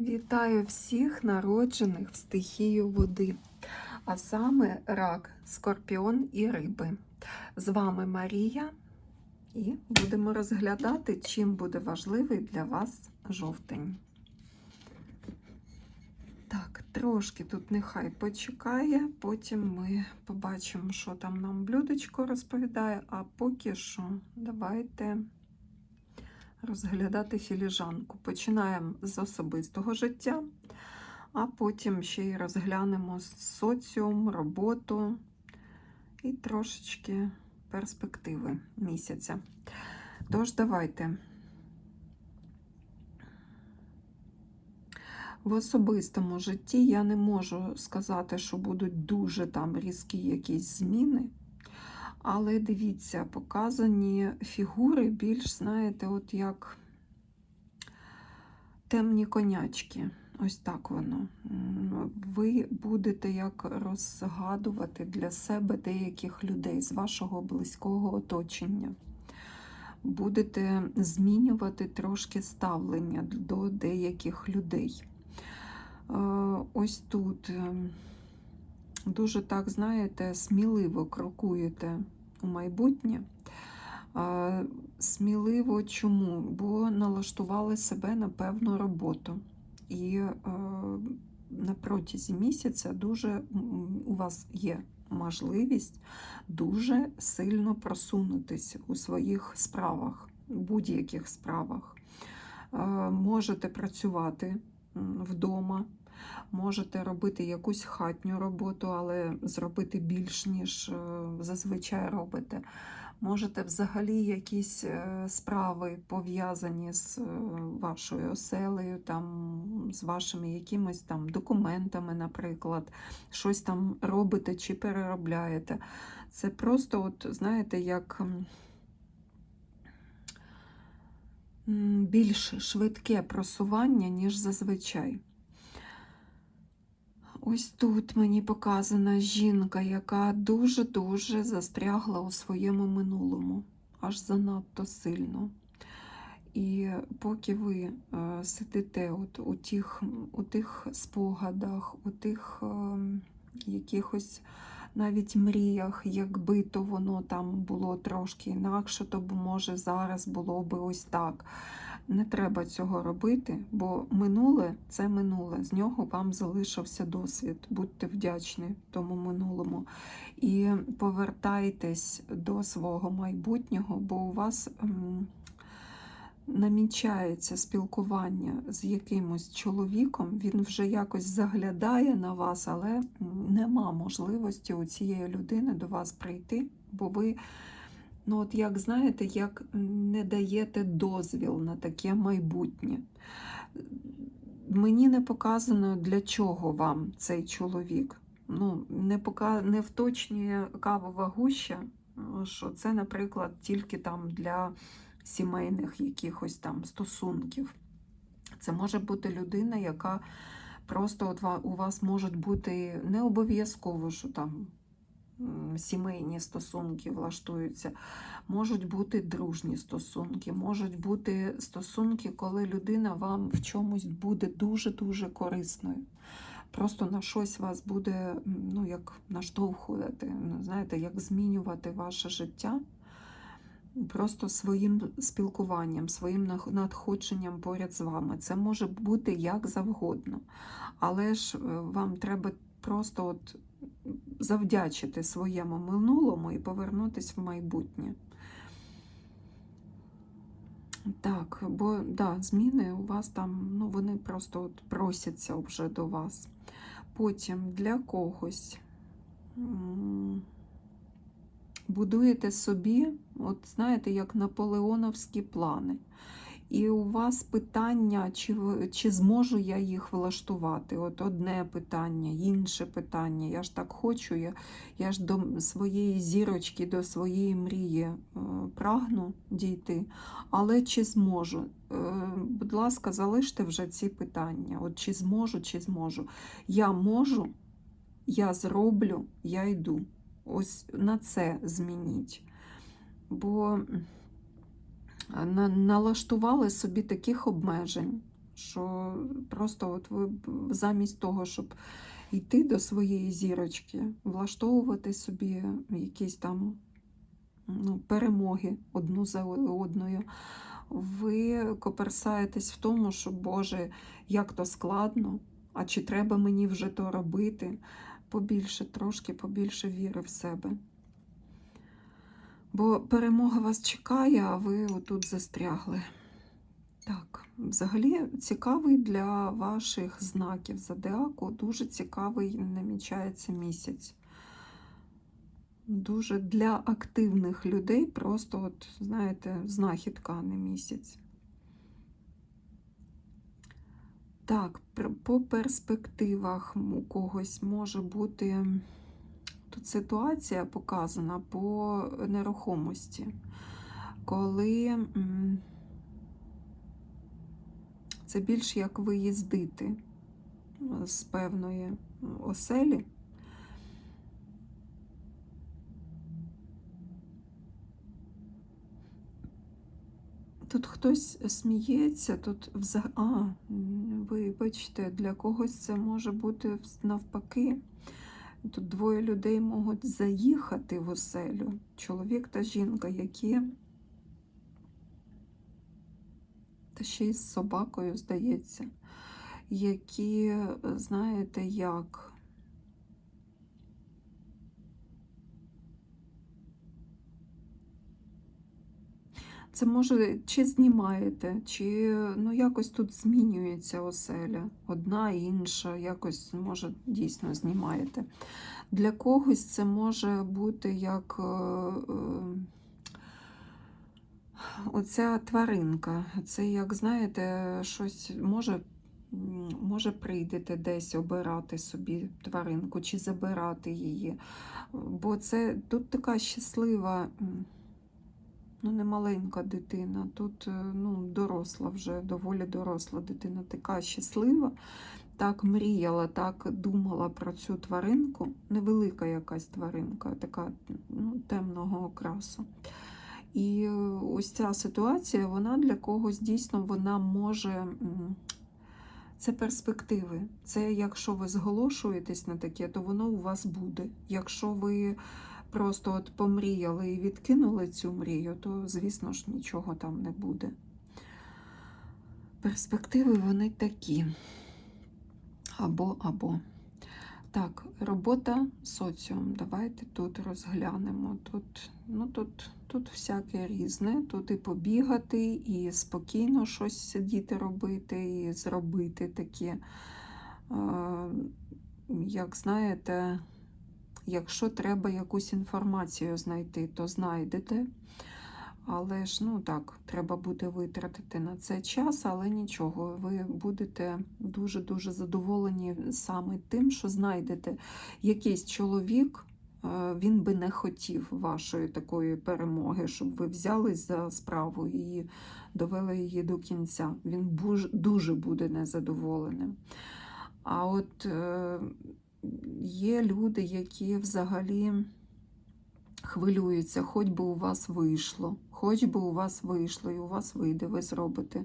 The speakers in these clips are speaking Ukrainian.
Вітаю всіх народжених в стихію води, а саме рак, скорпіон і риби. З вами Марія, і будемо розглядати, чим буде важливий для вас жовтень. Так, трошки тут нехай почекає, потім ми побачимо, що там нам блюдечко розповідає, а поки що давайте розглядати філіжанку. Починаємо з особистого життя, а потім ще й розглянемо соціум, роботу і трошечки перспективи місяця. Тож, давайте. В особистому житті я не можу сказати, що будуть дуже там різкі якісь зміни. Але дивіться, показані фігури більш, знаєте, от як темні конячки. Ось так воно. Ви будете як розгадувати для себе деяких людей з вашого близького оточення. Будете змінювати трошки ставлення до деяких людей. Ось тут дуже так, знаєте, сміливо крокуєте у майбутнє. Сміливо чому? Бо налаштували себе на певну роботу. І на протязі місяця дуже у вас є можливість дуже сильно просунутись у своїх справах, будь-яких справах. Можете працювати вдома. Можете робити якусь хатню роботу, але зробити більш, ніж зазвичай робите. Можете взагалі якісь справи пов'язані з вашою оселею, там, з вашими якимись там документами, наприклад, щось там робите чи переробляєте. Це просто, от, знаєте, як більш швидке просування, ніж зазвичай. Ось тут мені показана жінка, яка дуже-дуже застрягла у своєму минулому, аж занадто сильно. І поки ви е, сидите от у тих у тих спогадах, у тих е, якихось навіть мріях, якби то воно там було трошки інакше, то б, може зараз було би ось так. Не треба цього робити, бо минуле це минуле. З нього вам залишився досвід. Будьте вдячні тому минулому. І повертайтесь до свого майбутнього, бо у вас м, намічається спілкування з якимось чоловіком, він вже якось заглядає на вас, але нема можливості у цієї людини до вас прийти, бо ви. Ну, от як знаєте, як не даєте дозвіл на таке майбутнє. Мені не показано, для чого вам цей чоловік. Ну, Не пока... не вточнює кавова гуща, що це, наприклад, тільки там для сімейних якихось там стосунків. Це може бути людина, яка просто от у вас можуть бути не обов'язково, що там сімейні стосунки влаштуються, можуть бути дружні стосунки, можуть бути стосунки, коли людина вам в чомусь буде дуже-дуже корисною. Просто на щось вас буде ну, як наштовхувати, ну, знаєте, як змінювати ваше життя. Просто своїм спілкуванням, своїм надходженням поряд з вами. Це може бути як завгодно. Але ж е, вам треба просто от завдячити своєму минулому і повернутися в майбутнє. Так, бо да, зміни у вас там, ну, вони просто от просяться вже до вас. Потім для когось будуєте собі, от знаєте, як наполеоновські плани. І у вас питання, чи чи зможу я їх влаштувати? От одне питання, інше питання. Я ж так хочу, я я ж до своєї зірочки, до своєї мрії е, прагну дійти. Але чи зможу? Е, будь ласка, залиште вже ці питання. От Чи зможу, чи зможу. Я можу, я зроблю, я йду. Ось на це змініть. Бо налаштували собі таких обмежень, що просто от ви замість того, щоб йти до своєї зірочки, влаштовувати собі якісь там ну, перемоги одну за одною, ви коперсаєтесь в тому, що Боже, як то складно, а чи треба мені вже то робити? Побільше, трошки побільше віри в себе. Бо перемога вас чекає, а ви отут застрягли. Так, взагалі цікавий для ваших знаків зодіаку, дуже цікавий намічається місяць. Дуже для активних людей просто, от, знаєте, знахідка, а не місяць. Так, по перспективах у когось може бути тут ситуація показана по нерухомості, коли це більш як виїздити е, з певної оселі. Тут хтось сміється, тут взаг... А, м, вибачте, для когось це може бути навпаки. Тут двоє людей можуть заїхати в оселю, чоловік та жінка, які та ще й з собакою, здається, які, знаєте, як. Це може чи знімаєте, чи ну якось тут змінюється оселя. Одна інша, якось може дійсно знімаєте. Для когось це може бути як е, е, оця тваринка. Це, як знаєте, щось може. Може, прийдете десь обирати собі тваринку чи забирати її. Бо це тут така щаслива, ну не маленька дитина, тут е, ну, доросла вже, доволі доросла дитина, така щаслива, так мріяла, так думала про цю тваринку. Невелика якась тваринка, така ну, темного окрасу. І е, ось ця ситуація, вона для когось дійсно вона може. Це перспективи. Це якщо ви зголошуєтесь на таке, то воно у вас буде. Якщо ви просто от помріяли і відкинули цю мрію, то, звісно ж, нічого там не буде. Перспективи вони такі. Або, або. Так, робота соціум. Давайте тут розглянемо. Тут, ну, тут, тут всяке різне. Тут і побігати, і спокійно щось сидіти робити, і зробити таке. Як знаєте, якщо треба якусь інформацію знайти, то знайдете. Але ж, ну так, треба буде витратити на це час, але нічого, ви будете дуже-дуже задоволені саме тим, що знайдете якийсь чоловік, е, він би не хотів вашої такої перемоги, щоб ви взялись за справу і довели її до кінця. Він дуже буде незадоволеним. А от е, є люди, які взагалі хвилюються, хоч би у вас вийшло, хоч би у вас вийшло, і у вас вийде, ви зробите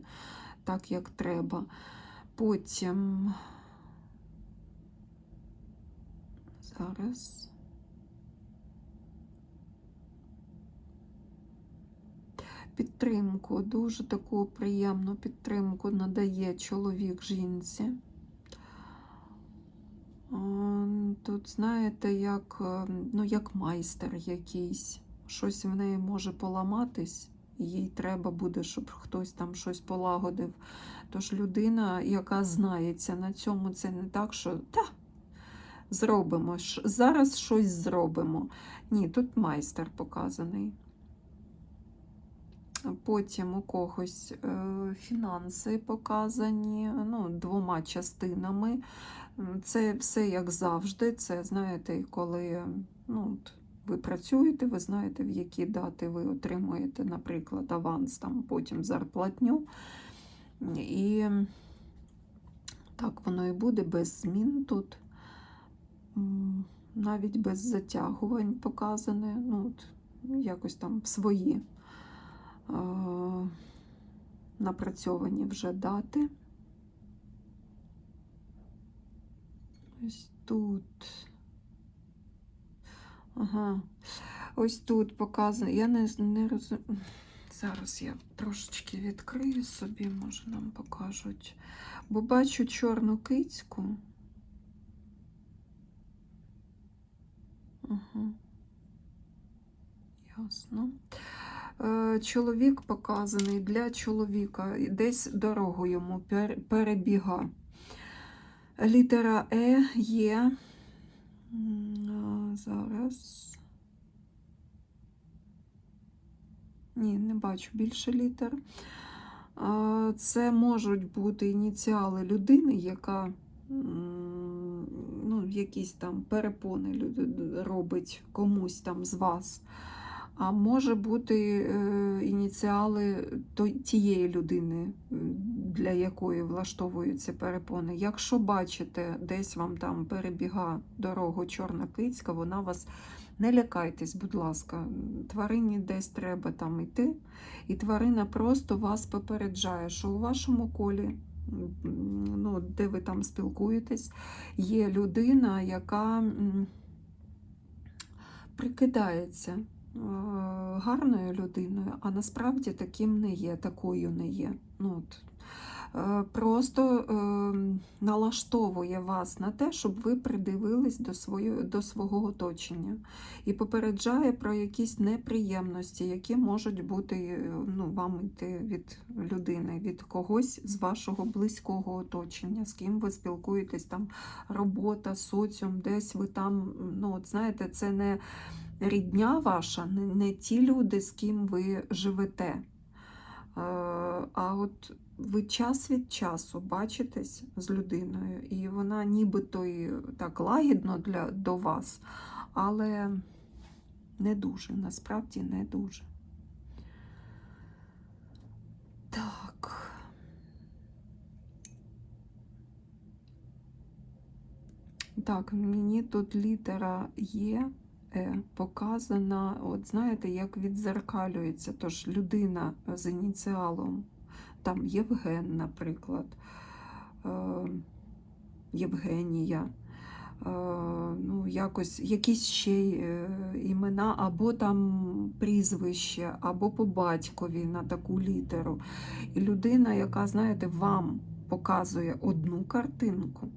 так, як треба. Потім зараз. Підтримку, дуже таку приємну підтримку надає чоловік жінці. А, Тут, знаєте, як, е, ну, як майстер якийсь. Щось в неї може поламатись, їй треба буде, щоб хтось там щось полагодив. Тож людина, яка знається на цьому, це не так, що та, зробимо, зараз щось зробимо. Ні, тут майстер показаний. Потім у когось е, фінанси показані ну, двома частинами. Це все як завжди. Це знаєте, коли ну, ви працюєте, ви знаєте, в які дати ви отримуєте, наприклад, аванс, там, потім зарплатню. І так воно і буде без змін тут. Навіть без затягувань показане. Ну, якось там свої е, напрацьовані вже дати. Ось тут. Ага. Ось тут показано. Я не, не розумію. Зараз я трошечки відкрию собі, може нам покажуть. Бо бачу чорну кицьку. Ага. Ясно. Е, Чоловік показаний для чоловіка. Десь дорогу йому пер- перебіга. Літера Е є. Зараз. Ні, не бачу більше літер. Це можуть бути ініціали людини, яка ну, якісь там перепони робить комусь там з вас. А може бути е, ініціали тієї людини, для якої влаштовуються перепони. Якщо бачите, десь вам там перебіга дорогу чорна кицька, вона вас не лякайтесь, будь ласка. Тварині десь треба там йти, і тварина просто вас попереджає, що у вашому колі, ну, де ви там спілкуєтесь, є людина, яка прикидається е, гарною людиною, а насправді таким не є, такою не є. Ну, от, е, Просто е, налаштовує вас на те, щоб ви придивились до, свою, до свого оточення і попереджає про якісь неприємності, які можуть бути е, ну, вам йти від людини, від когось з вашого близького оточення, з ким ви спілкуєтесь, там робота, соціум, десь ви там, ну, от знаєте, це не рідня ваша, не, ті люди, з ким ви живете. Е, А от ви час від часу бачитесь з людиною, і вона нібито і так лагідно для, до вас, але не дуже, насправді не дуже. Так. Так, мені тут літера Є показана, от знаєте, як відзеркалюється. Тож людина з ініціалом, там Євген, наприклад, е, Євгенія, е, ну, якось, якісь ще е, імена, або там прізвище, або по батькові на таку літеру. І людина, яка, знаєте, вам показує одну картинку,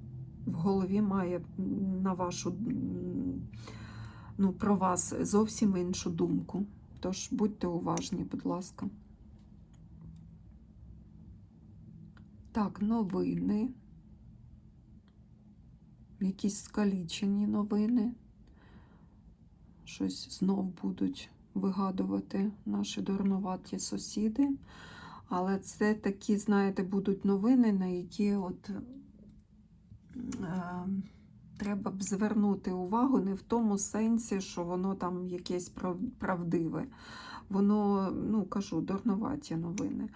в голові має на вашу ну, про вас зовсім іншу думку. Тож будьте уважні, будь ласка. Так, новини. Якісь скалічені новини. Щось знов будуть вигадувати наші дурнуваті сусіди. Але це такі, знаєте, будуть новини, на які от е, треба б звернути увагу не в тому сенсі, що воно там якесь правдиве. Воно, ну кажу, дурнуваті новини.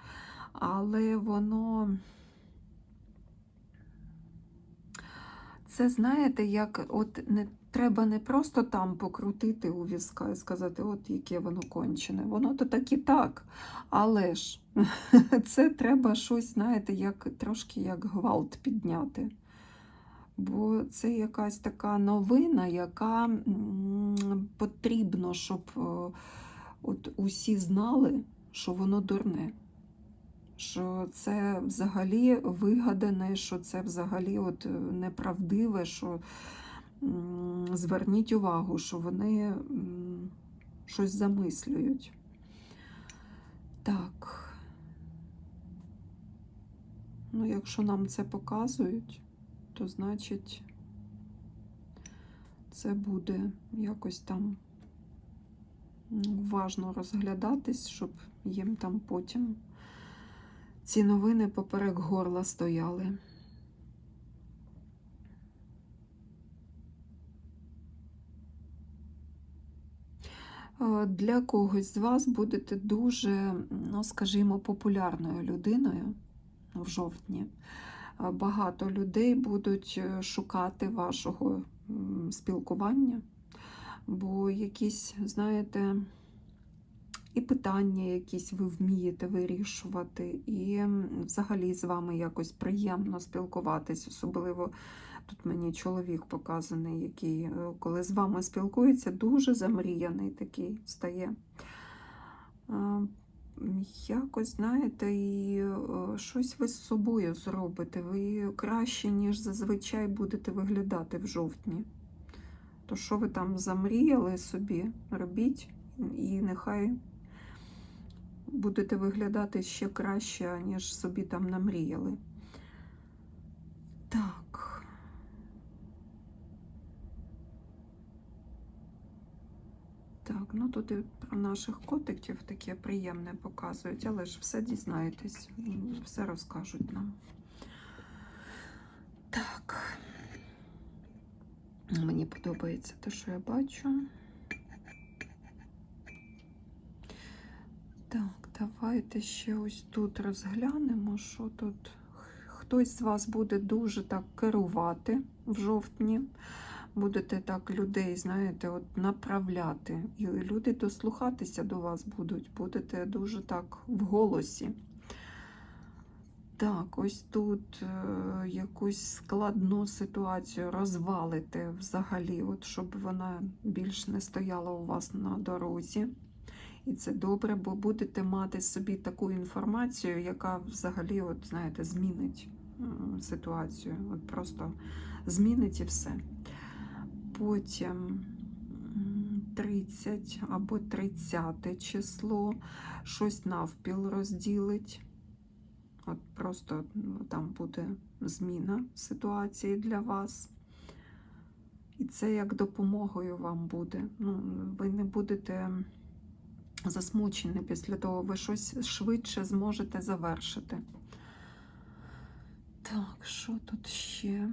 Але воно. Це знаєте, як от не треба не просто там покрутити у візка і сказати, от яке воно кончене. Воно то так і так. Але ж це треба щось, знаєте, як трошки як гвалт підняти. Бо це якась така новина, яка потрібно, щоб е, от усі знали, що воно дурне. Що це взагалі вигадане, що це взагалі от е, неправдиве, що зверніть увагу, що вони щось замислюють. Так. Ну, якщо нам це показують, то значить це буде якось там уважно розглядатись, щоб їм там потім ці новини поперек горла стояли. Е, Для когось з вас будете дуже, ну скажімо, популярною людиною в жовтні. Багато людей будуть е, шукати вашого спілкування, бо якісь, знаєте, і питання якісь ви вмієте вирішувати, і взагалі з вами якось приємно спілкуватись, особливо тут мені чоловік показаний, який, е, коли з вами спілкується, дуже замріяний такий стає. Якось, знаєте, і е, щось ви з собою зробите. Ви краще, ніж зазвичай будете виглядати в жовтні. То що ви там замріяли собі, робіть, і нехай будете виглядати ще краще, ніж собі там намріяли. Так. Так, ну тут і про наших котиків таке приємне показують, але ж все дізнаєтесь, все розкажуть нам. Так. Мені подобається те, що я бачу. Так, давайте ще ось тут розглянемо, що тут. Хтось з вас буде дуже так керувати в жовтні. Будете так людей, знаєте, от направляти. І люди дослухатися до вас будуть. Будете дуже так в голосі. Так, ось тут е, якусь складну ситуацію розвалите взагалі, от щоб вона більш не стояла у вас на дорозі. І це добре, бо будете мати собі таку інформацію, яка взагалі, от, знаєте, змінить м, ситуацію. От просто змінить і все. Потім 30 або 30 число, щось навпіл розділить. От просто ну, там буде зміна ситуації для вас. І це як допомогою вам буде. Ну, ви не будете засмучені після того, ви щось швидше зможете завершити. Так, що тут ще?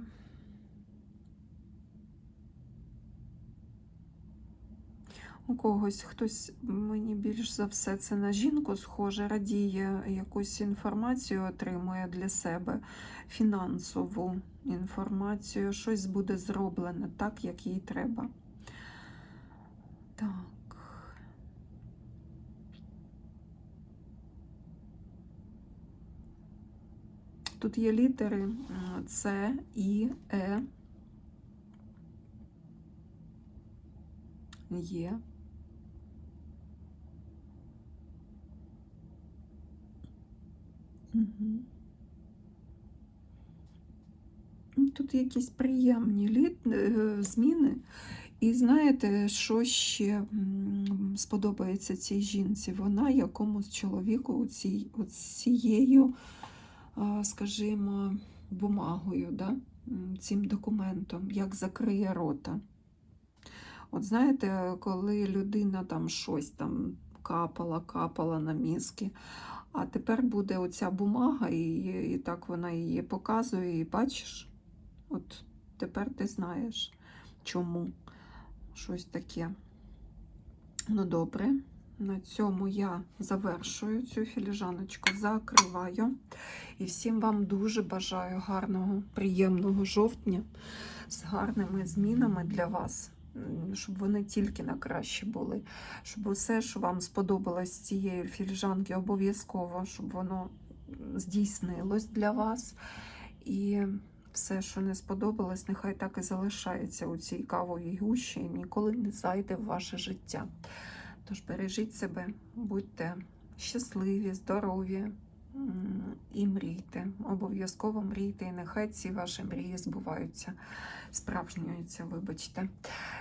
У когось хтось мені більш за все це на жінку схоже, радіє, якусь інформацію отримує для себе, фінансову інформацію, щось буде зроблене так, як їй треба. Так. Тут є літери С, І, Е. Є. Тут якісь приємні літ... е, зміни. І знаєте, що ще сподобається цій жінці? Вона якомусь чоловіку цією, скажімо, бумагою, да? цим документом, як закриє рота. От знаєте, коли людина там щось там капала, капала на мізки, а тепер буде оця бумага, і, і так вона її показує, і бачиш, от тепер ти знаєш, чому щось таке. Ну, добре, на цьому я завершую цю філіжаночку, закриваю. І всім вам дуже бажаю гарного, приємного жовтня з гарними змінами для вас. Щоб вони тільки на краще були, щоб усе, що вам сподобалось з цієї філіжанки, обов'язково, щоб воно здійснилось для вас. І все, що не сподобалось, нехай так і залишається у цій кавовій гущі і ніколи не зайде в ваше життя. Тож бережіть себе, будьте щасливі, здорові і мрійте. Обов'язково мрійте, і нехай ці ваші мрії збуваються, справжнюються, вибачте.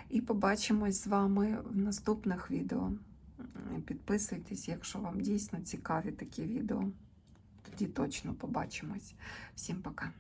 І побачимось з вами в наступних відео. Підписуйтесь, якщо вам дійсно цікаві такі відео. Тоді точно побачимось. Всім пока.